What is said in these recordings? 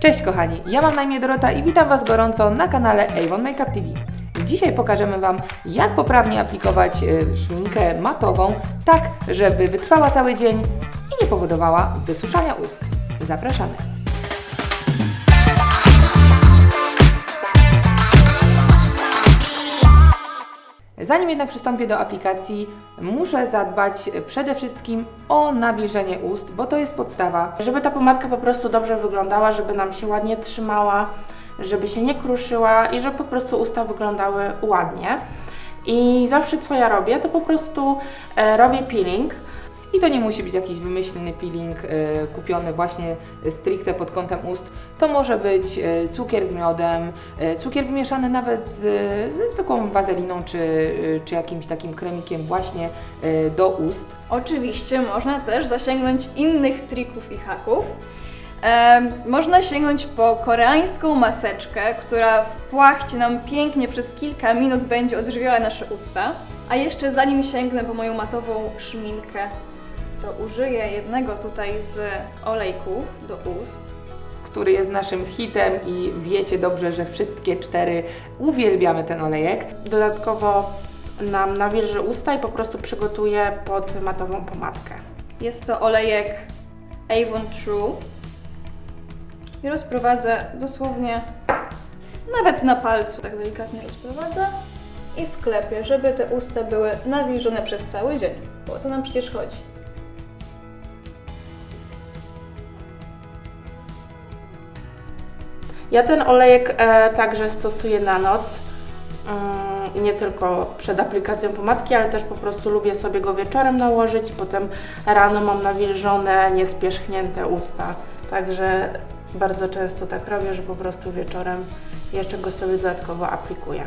Cześć kochani, ja mam na imię Dorota i witam Was gorąco na kanale Avon Makeup TV. Dzisiaj pokażemy Wam, jak poprawnie aplikować e, szminkę matową, tak żeby wytrwała cały dzień i nie powodowała wysuszania ust. Zapraszamy! Zanim jednak przystąpię do aplikacji, muszę zadbać przede wszystkim o nawilżenie ust, bo to jest podstawa. Żeby ta pomadka po prostu dobrze wyglądała, żeby nam się ładnie trzymała, żeby się nie kruszyła i żeby po prostu usta wyglądały ładnie. I zawsze co ja robię, to po prostu e, robię peeling. I to nie musi być jakiś wymyślny peeling e, kupiony właśnie stricte pod kątem ust. To może być e, cukier z miodem, e, cukier wymieszany nawet z, ze zwykłą wazeliną czy, e, czy jakimś takim kremikiem właśnie e, do ust. Oczywiście można też zasięgnąć innych trików i haków. Em, można sięgnąć po koreańską maseczkę, która w płachcie nam pięknie przez kilka minut będzie odżywiała nasze usta. A jeszcze zanim sięgnę po moją matową szminkę, to użyję jednego tutaj z olejków do ust. który jest naszym hitem i wiecie dobrze, że wszystkie cztery uwielbiamy ten olejek. Dodatkowo nam nawilży usta i po prostu przygotuję pod matową pomadkę. Jest to olejek Avon True. I rozprowadzę dosłownie nawet na palcu, tak delikatnie rozprowadzę i wklepię, żeby te usta były nawilżone przez cały dzień, bo o to nam przecież chodzi. Ja ten olejek e, także stosuję na noc. Mm, nie tylko przed aplikacją pomadki, ale też po prostu lubię sobie go wieczorem nałożyć i potem rano mam nawilżone, niespierzchnięte usta. Także bardzo często tak robię, że po prostu wieczorem jeszcze go sobie dodatkowo aplikuję.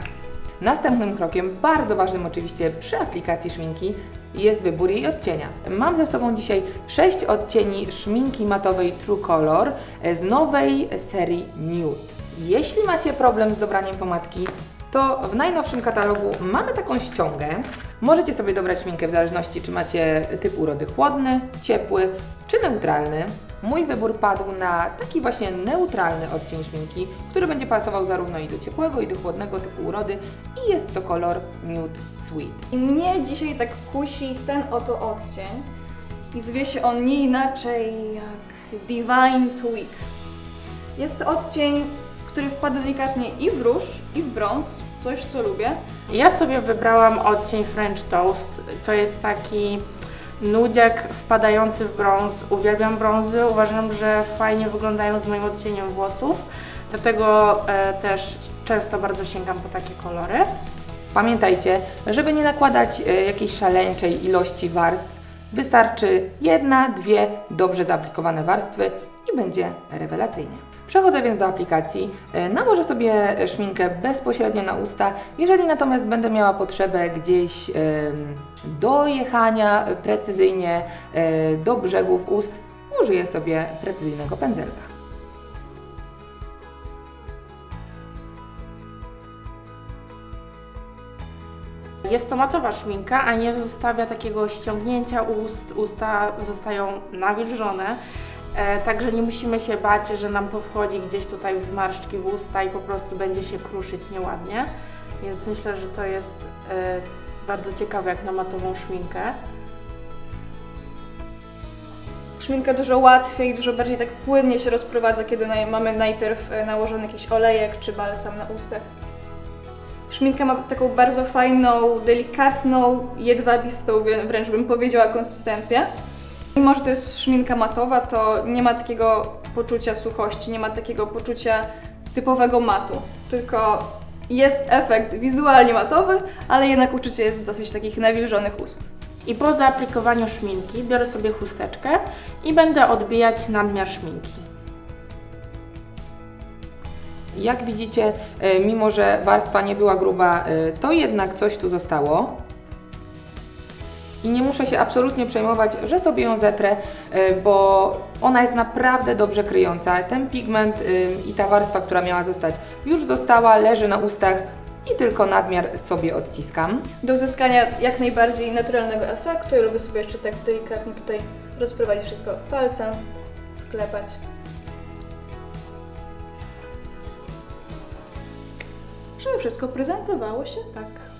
Następnym krokiem, bardzo ważnym oczywiście przy aplikacji szminki, jest wybór jej odcienia. Mam ze sobą dzisiaj 6 odcieni szminki matowej True Color z nowej serii Nude. Jeśli macie problem z dobraniem pomadki, to w najnowszym katalogu mamy taką ściągę. Możecie sobie dobrać szminkę w zależności, czy macie typ urody chłodny, ciepły czy neutralny. Mój wybór padł na taki właśnie neutralny odcień szminki, który będzie pasował zarówno i do ciepłego, i do chłodnego typu urody i jest to kolor Nude Sweet. I mnie dzisiaj tak kusi ten oto odcień i zwie się on nie inaczej jak Divine Tweak. Jest to odcień, który wpada delikatnie i w róż, i w brąz, coś co lubię. Ja sobie wybrałam odcień French Toast. To jest taki nudziak wpadający w brąz. Uwielbiam brązy, uważam, że fajnie wyglądają z moim odcieniem włosów. Dlatego e, też często bardzo sięgam po takie kolory. Pamiętajcie, żeby nie nakładać e, jakiejś szaleńczej ilości warstw, wystarczy jedna, dwie dobrze zaaplikowane warstwy i będzie rewelacyjnie. Przechodzę więc do aplikacji. E, Nałożę sobie szminkę bezpośrednio na usta. Jeżeli natomiast będę miała potrzebę gdzieś dojechania precyzyjnie e, do brzegów ust, użyję sobie precyzyjnego pędzelka. Jest to matowa szminka, a nie zostawia takiego ściągnięcia ust. Usta zostają nawilżone. E, także nie musimy się bać, że nam powchodzi gdzieś tutaj w zmarszczki w usta i po prostu będzie się kruszyć nieładnie. Więc myślę, że to jest e, bardzo ciekawe jak na matową szminkę. Szminka dużo łatwiej, dużo bardziej tak płynnie się rozprowadza, kiedy mamy najpierw e, nałożony jakiś olejek czy balsam na ustach. Szminka ma taką bardzo fajną, delikatną, jedwabistą, wrę- wręcz bym powiedziała, konsystencję. Mimo, że to jest szminka matowa, to nie ma takiego poczucia suchości, nie ma takiego poczucia typowego matu, tylko jest efekt wizualnie matowy, ale jednak uczucie jest dosyć takich nawilżonych ust. I po zaaplikowaniu szminki biorę sobie chusteczkę i będę odbijać nadmiar szminki. Jak widzicie, e, mimo że warstwa nie była gruba, e, to jednak coś tu zostało i nie muszę się absolutnie przejmować, że sobie ją zetrę, e, bo ona jest naprawdę dobrze kryjąca. Ten pigment y, i ta warstwa, która miała zostać, już została, leży na ustach, i tylko nadmiar sobie odciskam. Do uzyskania jak najbardziej naturalnego efektu, ja lubię sobie jeszcze tak delikatnie tutaj rozprowadzić wszystko palcem, klepać. Żeby wszystko prezentowało się tak.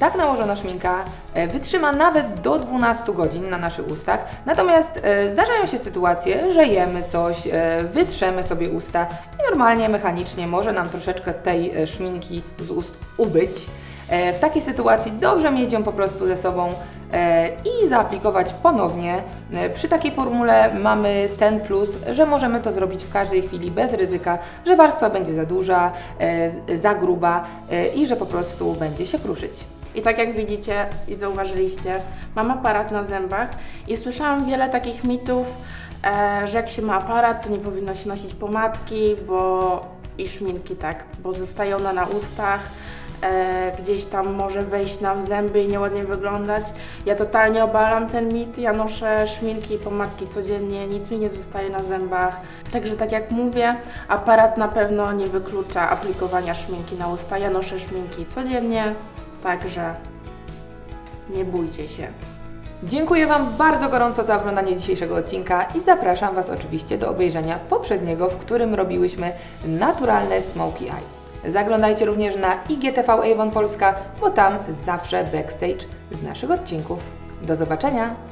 Tak nałożona szminka e, wytrzyma nawet do 12 godzin na naszych ustach, natomiast e, zdarzają się sytuacje, że jemy coś, e, wytrzemy sobie usta i normalnie, mechanicznie może nam troszeczkę tej szminki z ust ubyć. W takiej sytuacji dobrze mieć ją po prostu ze sobą i zaaplikować ponownie. Przy takiej formule mamy ten plus, że możemy to zrobić w każdej chwili bez ryzyka, że warstwa będzie za duża, za gruba i że po prostu będzie się kruszyć. I tak jak widzicie i zauważyliście, mam aparat na zębach i słyszałam wiele takich mitów, e, że jak się ma aparat, to nie powinno się nosić pomadki, bo i szminki tak, bo zostaje ona na ustach, e, gdzieś tam może wejść nam w zęby i nieładnie wyglądać. Ja totalnie obalam ten mit, ja noszę szminki i pomadki codziennie, nic mi nie zostaje na zębach. Także tak jak mówię, aparat na pewno nie wyklucza aplikowania szminki na usta. Ja noszę szminki codziennie, Także nie bójcie się. Dziękuję Wam bardzo gorąco za oglądanie dzisiejszego odcinka i zapraszam Was oczywiście do obejrzenia poprzedniego, w którym robiłyśmy naturalne smoky eye. Zaglądajcie również na IGTV Avon Polska, bo tam zawsze backstage z naszych odcinków. Do zobaczenia!